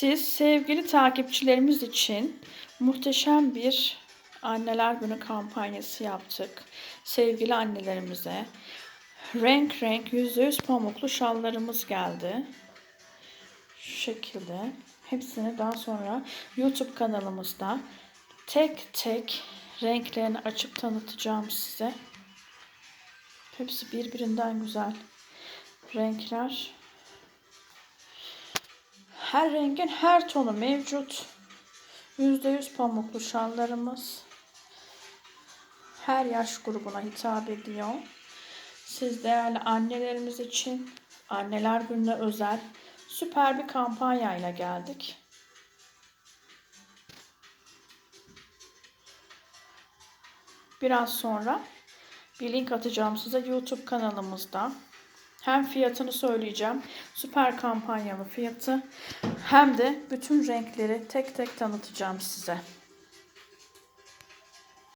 Siz sevgili takipçilerimiz için muhteşem bir Anneler Günü kampanyası yaptık. Sevgili annelerimize renk renk %100 pamuklu şallarımız geldi. Şu şekilde. Hepsini daha sonra YouTube kanalımızda tek tek renklerini açıp tanıtacağım size. Hepsi birbirinden güzel renkler. Her rengin her tonu mevcut. %100 pamuklu şallarımız. Her yaş grubuna hitap ediyor. Siz değerli annelerimiz için anneler gününe özel süper bir kampanyayla geldik. Biraz sonra bir link atacağım size YouTube kanalımızda. Hem fiyatını söyleyeceğim. Süper kampanyalı fiyatı. Hem de bütün renkleri tek tek tanıtacağım size.